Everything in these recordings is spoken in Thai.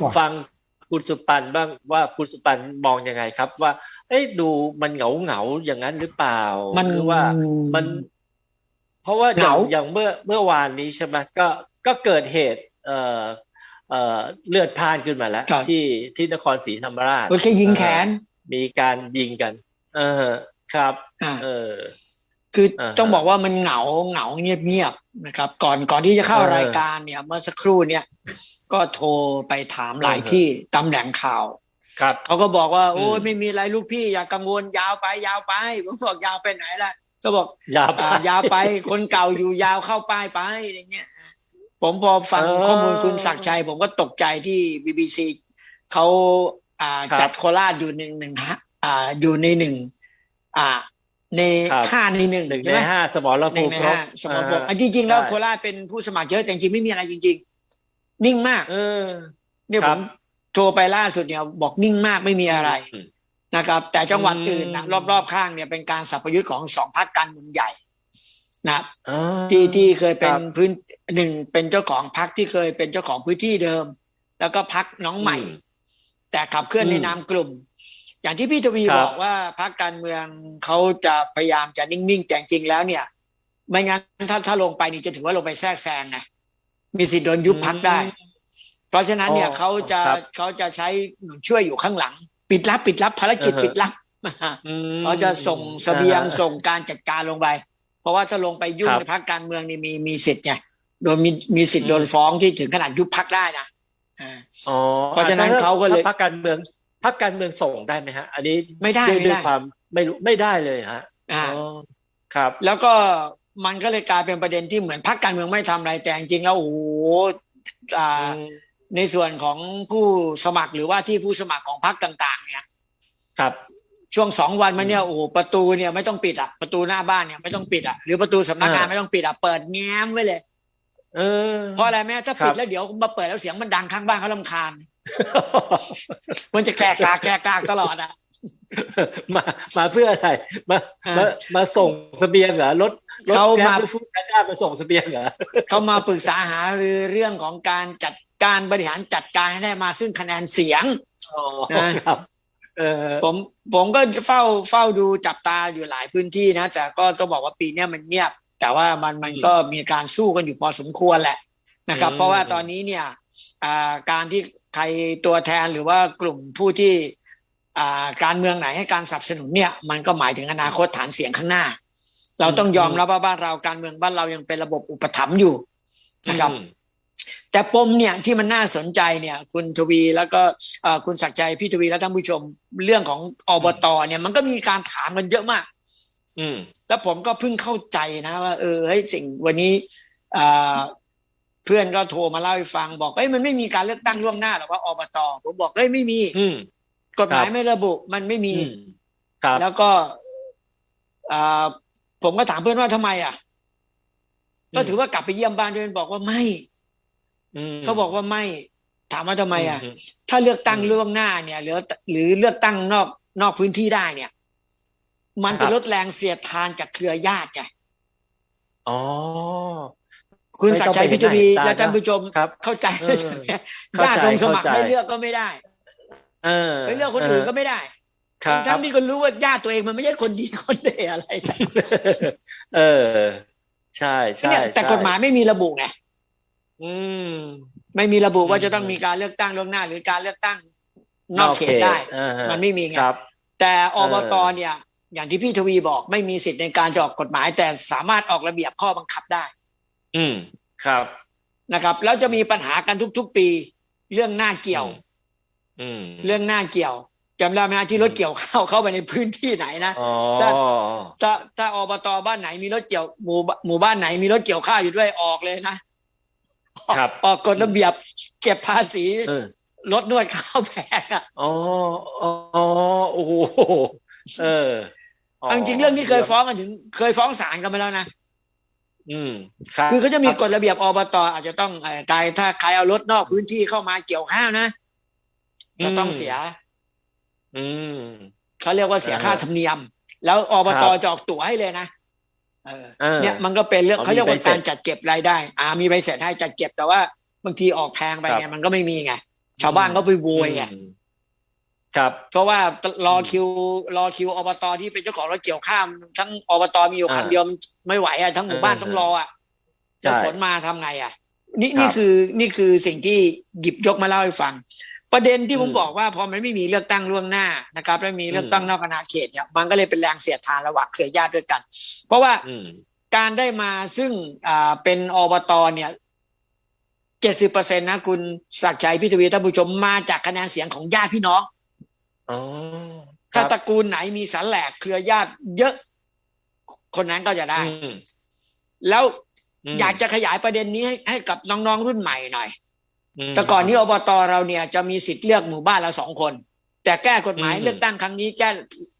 ก่อนฟังคุณสุปันบ้างว่าคุณสุปันมองยังไงครับ ว่า เอ้ยดูมันเหงาเหงาๆอย่างนั้นหรือเปล่ามันหรือว่ามัน เพราะว่าอย่างเหงาอย่างเมื่อเมื่อวานนี้ใช่ไหมก็ก็เกิดเหตุ เอ่อเอ่อเลือดพล่านขึ้นมาแล้วครับที่ที่นครศรีธรรมราชโอเคยิงแขน มีการยิงกัน เออครับอ่าเออ คืออ่าฮะต้องบอกว่ามันเหงาเหงาเงียบเงียบๆนะครับ ก่อนก่อนที่จะเข้าเออรายการเนี่ย เมื่อสักครู่เนี่ย ก็โทรไปถามหลายอ่าฮะที่ตำแหน่งข่าวครับเขาก็บอกว่า โอ้ยอืมไม่มีอะไรลูกพี่ อย่ากังวลยาวไป ยาวไปผมบอกยาวไปไหนล่ะก็บอกอย่าไปอ่ายาวไป คนเก่าอยู่ยาวเข้าป้ายไปอะไรเงี้ยผมพอฟังเออข้อมูลคุณศักดิ์ชัย ผมก็ตกใจที่บีบีซีเขาอ่าครับจัดโคราชอยู่ในหนึ่งฮะอ่าอยู่ในหนึ่งอ่าในครับห้าในหนึ่งหนึ่งใช่ในไหมห้าสมรหนึ่ภูงมิในครบห้าสมรภูมิอ่าอะจริงๆแล้วใช่โคราชเป็นผู้สมัครเยอะแต่จริงๆไม่มีอะไรจริงๆ นิ่งมาก เออ เนี่ยคผรับ มโทรไปล่าสุดเนี่ยบอกนิ่งมากไม่มีอะไรอืมนะครับ แต่จังหวัดอืมอื่นนะรอบๆข้างเนี่ยเป็นการสัพยุทธ์ของสองพรรคการเมืองใหญ่นะครับ อ่า ที่ที่เคยเป็นครับพื้นหนึ่งเป็นเจ้าของพรรคที่เคยเป็นเจ้าของพื้นที่เดิม แล้วก็พรรคน้องใหม่ อืมแต่ขับเคลื่อนในอืมนามกลุ่ม อย่างที่พี่ทวีครับ บอกว่าพรรคการเมืองเขาจะพยายามจะนิ่งๆแต่จริงๆแล้วเนี่ย ไม่งั้นถ้าถ้าลงไปนี่จะถือว่าลงไปแทรกแซงไง มีสิทธิ์โดนยุบพรรคได้ เพราะฉะนั้นเนี่ยอ๋อเขาจะครับเขาจะใช้หนุนช่วยอยู่ข้างหลัง ปิดลับ ปิดลับภารกิจอ่าฮะปิดลับอืมเขาจะส่งเสบียงอ่าส่งการจัดการลงไป เพราะว่าถ้าลงไปยุ่งครับในพรรคการเมืองนี่มีมีสิทธิ์ไงโดนมีมีสิทธิ์อืมโดนฟ้องที่ถึงขนาดยุบพรรคได้นะอ่าอ๋อเพราะฉะนั้นถ้เขาก็เลยถ้พรรคการเมืองพรรคการเมืองส่งได้ไหมฮะ อันนี้ไม่ได้ด้วยไม่ด้วยได้ความไม่รู้ไม่ได้เลยฮะอ่าอ๋อครับ แล้วก็ มันก็เลยกลายเป็นประเด็นที่เหมือนพรรคการเมืองไม่ทำอะไรแต่จริงๆแล้วโอ้โหอ่าอืมในส่วนของผู้สมัครหรือว่าที่ผู้สมัครของพรรคต่าง ๆ เนี่ย ครับ ช่วงสองวันมาเนี่ยโอ้โหประตูเนี่ยไม่ต้องปิดอะประตูหน้าบ้านเนี่ยไม่ต้องปิดอะหรือประตูสำนักงานอ่าไม่ต้องปิดอะเปิดแง้มไว้เลยเออเพราะอะไรแม่ถ้าครับปิดแล้วเดี๋ยวมาเปิดแล้วเสียงมันดังข้างบ้านเขาลำคาญ มันจะแกรกกรากแกรกกรากตลอดอะมามาเพื่ออะไรมาอ่ามามาส่งเสบียงเหรอรถรถ เขาแก๊มาสฟูดแพนด้ามาส่งเสบียงเหรอเขามาปรึกษาหารือเรื่องของการจัดการบริหารจัดการให้ได้มาซึ่งคะแนนเสียงอ๋อนะครับเออผมผมก็เฝ้าเฝ้าดูจับตาอยู่หลายพื้นที่นะ แต่ก็ต้องบอกว่าปีเนี้ยมันเงียบ แต่ว่ามันมันอืมก็มีการสู้กันอยู่พอสมควรแหละนะครับอืมเพราะว่าตอนนี้เนี่ยอ่าการที่ใครตัวแทนหรือว่ากลุ่มผู้ที่อ่าการเมืองไหนให้การสนับสนุนเนี่ย มันก็หมายถึงอนาคตฐานเสียงข้างหน้า เราต้องยอมรับว่าบ้านเราการเมืองบ้านเรายังเป็นระบบอุปถัมภ์อยู่นะครับอืมแต่ปมเนี่ยที่มันน่าสนใจเนี่ย คุณทวีแล้วก็เอ่อคุณศักดิ์ใจพี่ทวีและท่านผู้ชมเรื่องของอบตเนี่ยมันก็มีการถามกันเยอะมาก อืม แล้วผมก็เพิ่งเข้าใจนะว่าเออเฮ้ยสิ่งวันนี้อ่าเพื่อนก็โทรมาเล่าให้ฟังบอกเอ้ยมันไม่มีการเลือกตั้งล่วงหน้าหรอกว่าอบตผมบอกเอ้ยไม่มีอืมกฎหมายครับไม่ระบุมันไม่มีอืมครับแล้วก็อ่า ผมก็ถามเพื่อนว่าทำไมอะ ก็ถือว่ากลับไปเยี่ยมบ้านด้วยบอกว่าไม่อืมเขาบอกว่าไม่ถามว่าทำไมอะอืมถ้าเลือกตั้งอืมล่วงหน้าเนี่ย หรือหรือเลือกตั้งนอกนอกพื้นที่ได้เนี่ย มันครัจะบลดแรงเสียดทานจากเครือญาติไงอ๋อคุณไม่ศัต้กองดิ์ชัยไปพิทวีเห็นหน้าและท่านผู้ชมครับเข้าใจเออเข้าใจญาติลงสมัครเข้าใจไม่เลือกก็ไม่ได้เออไปเลือกคนอื่นก็ไม่ได้ ครับทั้งที่คนรู้ว่าญาติตัวเองมันไม่ใช่คนดีคนเดอะไรนะเออ ใช่ใช่เนี่ยแต่ใช่กฎหมายไม่มีระบุไงอืม ไม่มีระบุว่าอืมจะต้องมีการเลือกตั้งล่วงหน้า หรือการเลือกตั้งนอกเขตได้อ่าฮะมันไม่มีไงครับแต่อบตเออเนี่ย อย่างที่พี่ทวีบอกไม่มีสิทธิ์ในการจะออกกฎหมาย แต่สามารถออกระเบียบข้อบังคับได้ อืมครับนะครับ แล้วจะมีปัญหากันทุกๆปี เรื่องหน้าเกี่ยว อืม เรื่องหน้าเกี่ยว จำได้ไหมฮะที่รถเกี่ยวเข้าเข้าไปในพื้นที่ไหนนะอ๋อถ้าถ้าถ้าอบตบ้านไหนมีรถเกี่ยวหมู่หมู่บ้านไหนมีรถเกี่ยวข้าวอยู่ด้วยออกเลยนะครับออกกฎระเบียบเก็บภาษีเออรถนวดข้าวแพงอะอ๋ออ๋อโอ้โหเออเอาจริงๆเรื่องนี้เคยฟ้องกันถึง เคยฟ้องศาลกันไปแล้วนะอืมครับคือเขาจะมีกฎระเบียบอบตอาจจะต้องเอ่อใครถ้าใครเอารถนอกพื้นที่เข้ามาเกี่ยวข้าวนะจะต้องเสีย อืมเขาเรียกว่าเสียอ่าค่าธรรมเนียม แล้วอบตครับจะออกตั๋วให้เลยนะเออเออเนี่ยมันก็เป็นเรื่องอ๋อเขาเรียกว่ามีใบเสร็จการจัดเก็บรายได้ อ่า มีใบเสร็จให้จัดเก็บแต่ว่าบางทีออกแพงไปครับไงมันก็ไม่มีไงชาวบ้านก็ไปโวยอะมครับ เพราะว่ารออืมคิว รอคิวอบตที่เป็นเจ้าของรถเกี่ยวข้าม ทั้งอบตมีอยู่คันอ่าเดียวมันไม่ไหวอะทั้งหมู่บ้านเออต้องรออะใช่จะฝนมาทำไงอะ นี่ครับนี่คือนี่คือสิ่งที่หยิบยกมาเล่าให้ฟัง ประเด็นที่ผมอืมบอกว่าพอมันไม่มีเลือกตั้งล่วงหน้านะครับและมีเลือกตั้งอืมนอกอาณาเขตเนี่ยมันก็เลยเป็นแรงเสียดทานระหว่างเครือญาติด้วยกัน เพราะว่าอืมการได้มาซึ่งอ่าเป็นอบตเนี่ยเจ็ดสิบเปอร์เซ็นนะคุณศักดิ์ชัยพิทวีท่านผู้ชมมาจากคะแนนเสียงของญาติพี่น้องอ๋อถ้าครับตระกูลไหนมีสันแหลกเครือญาติเยอะ คนนั้นก็จะได้อืมแล้วมอยากจะขยายประเด็นนี้ให้ให้กับน้องๆรุ่นใหม่หน่อยม แต่ก่อนนี้อบตเราเนี่ยจะมีสิทธิ์เลือกหมู่บ้านละสองคน แต่แก้กฎหมายอืมเลือกตั้งครั้งนี้แก้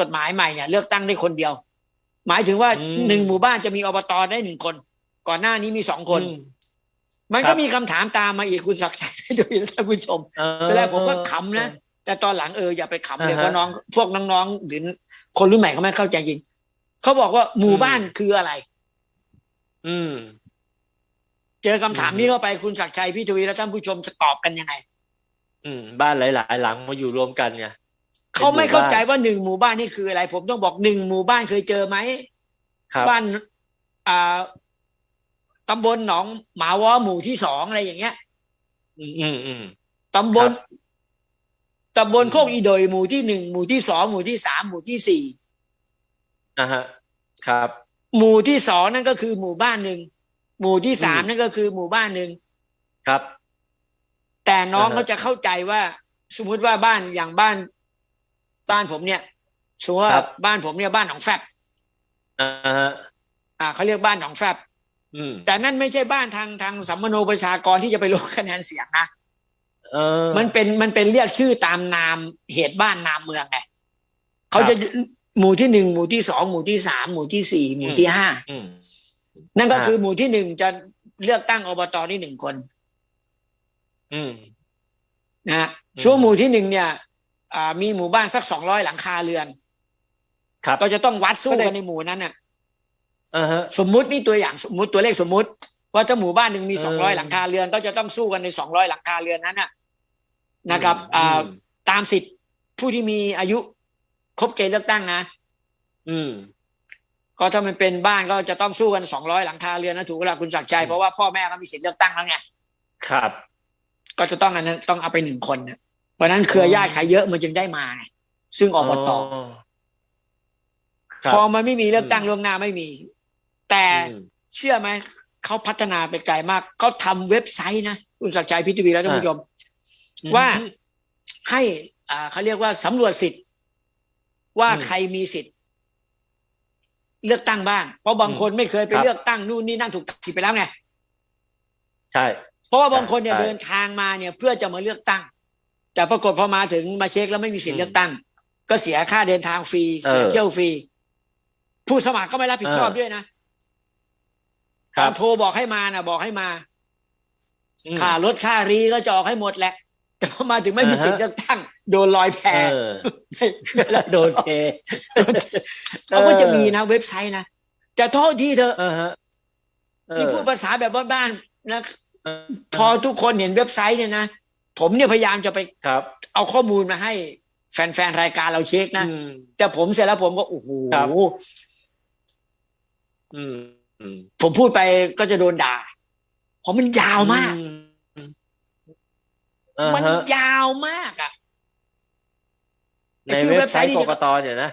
กฎหมายใหม่เนี่ยเลือกตั้งได้คนเดียว หมายถึงว่าอืมหนึ่งหมู่บ้านจะมีอบตได้หนึ่งคน ก่อนหน้านี้มีสองคนอืมมันครัก็บมีคำถามตามมาอีกคุณศักดิ์ชัยดูท่านผู้ชมเออตอนแรกผมก็ขำนะแต่ตอนหลังเอออย่าไปขำเลยอ่าฮะเพราะน้องพวกน้องๆหรือคนรุ่นใหม่เขาไม่เข้าใจจริงเขาบอกว่าหมู่อืมบ้านคืออะไร อืม เจอคำถามอืมนี้เข้าไปคุณศักดิ์ชัยพี่ทวีและท่านผู้ชมจะตอบกันยังไงอืม บ้านหลายๆ หลังมาอยู่รวมกันไงเขาไม่เข้าใจเป็นหมู่บ้ว่าหนึ่งหมู่บ้านนี่คืออะไร ผมต้องบอกหนึ่งหมู่บ้านเคยเจอไหมครับบ้านอ่าตำบลหนองหมาวอหมู่ที่สองอะไรอย่างเงี้ยอืมอืมอืม ตำบลครับตำบลอืม โคกอีโดยหมู่ที่หนึ่งหมู่ที่สองหมู่ที่สามหมู่ที่สี่อ่าฮะ ครับ หมู่ที่สองนั่นก็คือหมู่บ้านหนึ่ง หมู่ที่สามอืมนั่นก็คือหมู่บ้านหนึ่งครับ แต่น้องอ่าฮะเขาจะเข้าใจว่า สมมุติว่าบ้านอย่างบ้าน บ้านผมเนี่ยสมมติว่าครับบ้านผมเนี่ยบ้านหนองแฟบอ่าฮะอ่าเขาเรียกบ้านหนองแฟบอืมแต่นั่นไม่ใช่บ้านทางทางสัมมโนประชากรที่จะไปลงคะแนนเสียงนะเออมันเป็นมันเป็นเรียกชื่อตามนามเหตุบ้านนามเมืองไงเขาจะหมู่ที่หนึ่งหมู่ที่สองหมู่ที่สามหมู่ที่สี่หมู่ที่ห้าอืม นั่นก็อ่าคือหมู่ที่หนึ่งจะเลือกตั้งอบตนี่หนึ่งคน อืมนะฮะอืมช่วงหมู่ที่หนึ่งเนี่ยอ่ามีหมู่บ้านสักสองร้อยหลังคาเรือน ครับ ก็จะต้องวัดสู้ก็ได้กันในหมู่นั้นน่ะอ่าฮะสมมุตินี่ตัวอย่างสมมุติตัวเลขสมมุติ ว่าถ้าหมู่บ้านหนึ่งมีเออสองร้อยหลังคาเรือน ก็จะต้องสู้กันในสองร้อยหลังคาเรือนนั้นน่ะ นะครับอือ่ามตามสิทธิ์ผู้ที่มีอายุครบเกณฑ์เลือกตั้งนะ อืม ก็ถ้ามันเป็นบ้านก็จะต้องสู้กันสองร้อยหลังคาเรือนนะถูกแล้วคุณศักดิ์ชัยอืมเพราะว่าพ่อแม่ก็มีสิทธิ์เลือกตั้งแล้วไงครับ ก็จะต้องอันนั้นต้องเอาไปหนึ่งคนนะเพราะฉะนั้นเครือญาติใครเยอะมันจึงได้มาไงซึ่งอบตครับพอมันไม่มีเลือกตั้งล่วงหน้าไม่มี แต่อืมเชื่อไหมเขาพัฒนาไปไกลมากเขาทำเว็บไซต์นะคุณศักดิ์ชัยพิทวีและท่านผู้ชม ว่าให้อ่าเขาเรียกว่าสำรวจสิทธิ์ ว่าอืมใครมีสิทธิ์ เลือกตั้งบ้าง เพราะบางคนไม่เคยไปครับเลือกตั้งนู่นนี่นั่นถูกตัดสิทธิ์ไปแล้วไงใช่ เพราะว่าบางคนเนี่ยใช่เดินทางมาเนี่ยเพื่อจะมาเลือกตั้ง แต่ปรากฏพอมาถึงมาเช็คแล้วไม่มีสิทธิ์อืมเลือกตั้ง ก็เสียค่าเดินทางฟรีเสียเออเที่ยวฟรีผู้สมัครก็ไม่รับผิดชอบเออด้วยนะคตรัอบนโทรบอกให้มานะบอกให้มาอืมค่ารถค่ารีก็จะออกให้หมดแหละ แต่พอมาถึงไม่มีอ่าฮะสิทธิ์เลือกตั้งโดนลอยแพเออไม่ไม่รับผิโดชนอบเทเขาก็จะมีนะเว็บไซต์นะจะโทษทีเถอะเออฮะเออนี่พูดภาษาแบบบ้านๆนะเออพอทุกคนเห็นเว็บไซต์เนี่ยนะผมเนี่ยพยายามจะไปครับ เอาข้อมูลมาให้ แฟนๆรายการเราเช็คนะอืมแต่ผมเสร็จแล้วผมก็โอ้โหครับอืมอืมผมพูดไปก็จะโดนด่าเพราะมันยาวมากอือ่า มันฮะยาวมากอะในเว็บไซต์กกตเนี่ยนะ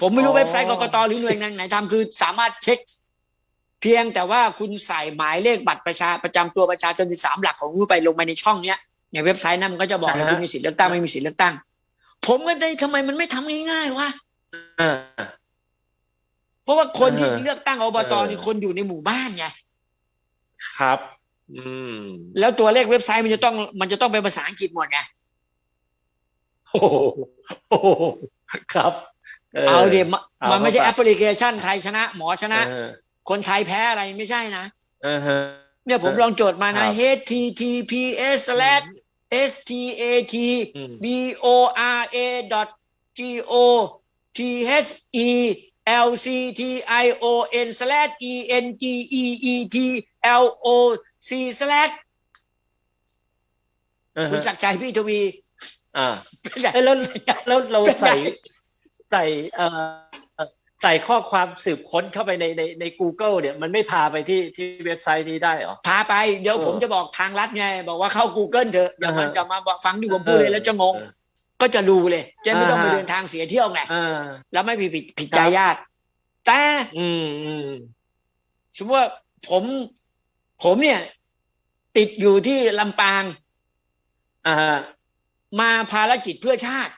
ผมไม่รู้อ๋อเว็บไซต์กกตหรือหน่วยงานไหนทำคือสามารถเช็ค เพียงแต่ว่าคุณใส่หมายเลขบัตรประชาประจำตัวประชาชนสามหลักของคุณไปลงไปในช่องเนี้ยในเว็บไซต์นั้นมันก็จะบอกเลยคุณมีสิทธิ์เลือกตั้งไม่มีสิทธิ์เลือกตั้ง ผมก็ได้ทำไมมันไม่ทำง่ายๆวะอ่าเพราะว่าคนที่เออเลือกตั้งอบตเออนี่คนอยู่ในหมู่บ้านไงครับอืม แล้วตัวเลขเว็บไซต์มันจะต้อง มันจะต้องเป็นภาษาอังกฤษหมดไงโอ้โหโอ้โหครับ เอาเดี๋ยวมันเอามันไม่ใช่เข้าแอไปปพลิเคชันไทยชนะ หมอชนะเออคนไทยแพ้อะไรไม่ใช่นะเออฮะเนี่ยผมเออลองโจทย์มานะครับ https slash stat อืม b o r a dot g o t h e l c t i o n slash e n g e e t l o c slash อ่าคุณฮะศักดิ์ชัยพี่ทวี อ่าเป็นไงเอ้ยแล้วแล้วเราเป็นไงใส่ใส่เอ่อใส่ข้อความสืบค้นเข้าไปในในใน Google เนี่ยมันไม่พาไปที่ที่เว็บไซต์นี้ได้เหรอ พาไปเดี๋ยวเออผมจะบอกทางลัดไง บอกว่าเข้า Google เถอะอย่ามันอ่าฮะจะมาบอกฟังที่ผมพูดเลยแล้วจะงงเออก็จะรู้เลย จะไม่ต้องอ่าไปฮะเดินทางเสียเที่ยวไงอ่าแล้วไม่ผิดผิดผิดครับใจญาติ แต่อืมอืมสมมติว่าผม ผมเนี่ย ติดอยู่ที่ลำปางอ่าฮะมาภารกิจเพื่อชาติ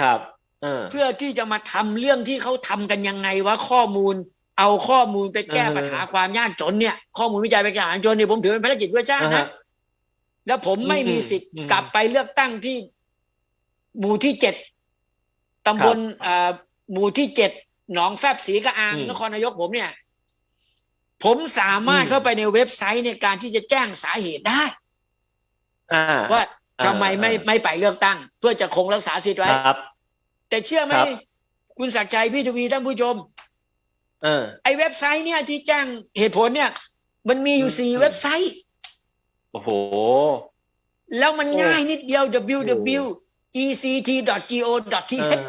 ครับเออเพื่อที่จะมาทำเรื่องที่เขาทำกันยังไงว่าข้อมูล เอาข้อมูลไปแก้เออปัญหาความยากจนเนี่ย ข้อมูลวิจัยไปแก้ปัญหาจนเนี่ยผมถือเป็นภารกิจเพื่อชาติอ่านะฮะแล้วผมไม่มีอืมสิทธิ์อืมกลับไปเลือกตั้งที่หมู่ที่เจ็ดตำบลอ่าหมู่ที่เจ็ดหนองแฟบศรีกระอางอืมนครนายกผมเนี่ย ผมสามารถอืมเข้าไปในเว็บไซต์ในการที่จะแจ้งสาเหตุได้อ่าว่าอ่าทำไมไม่อ่าไม่ไปเลือกตั้ง เพื่อจะคงรักษาสิทธิ์ไว้ครับแต่เชื่อไหมครับคุณศักดิ์ชัยพี่ทวีท่านผู้ชมเออไอเว็บไซต์เนี่ยที่แจ้งเหตุผลเนี่ย มันมีอยู่อืมสี่อืมเว็บไซต์ โอ้โห แล้วมันโอ้ง่ายนิดเดียวโอ้ www.ect.go.th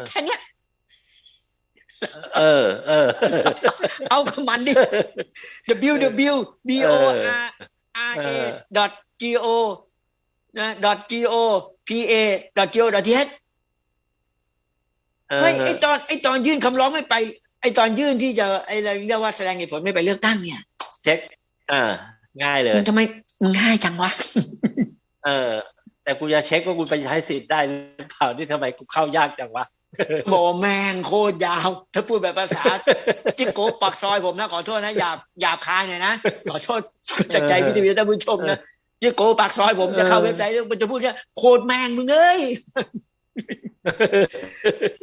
แค่เนี้ย เออ เออ เอากับมันดิ www.borra.go นะ .go pa .go .th เฮ้ยไอตอนไอตอนยื่นคำร้องไม่ไป ไอตอนยื่นที่จะไออะไรเรียกว่าแสดงเหตุผลไม่ไปเลือกตั้งเนี่ยเช็คอ่าง่ายเลยมันทำไมมันง่ายจังวะเออ แต่กูจะเช็คว่ากูไปใช้สิทธิ์ได้หรือเปล่าที่ทำไมกูเข้ายากจังวะ บอกว่าแม่งโคตรยาว ถ้าพูดแบบภาษาจิโกปักซอยผมนะขอโทษนะหยาบหยาบคายหน่อยนะขอโทษจากใจพี่ทีวีท่านผู้ชมนะจิโกปักซอยผมจะเข้าเว็บไซต์มันจะพูดแค่โคตรแม่งมึงเอ้ย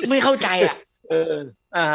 ไม่เข้าใจอะ เอออ่า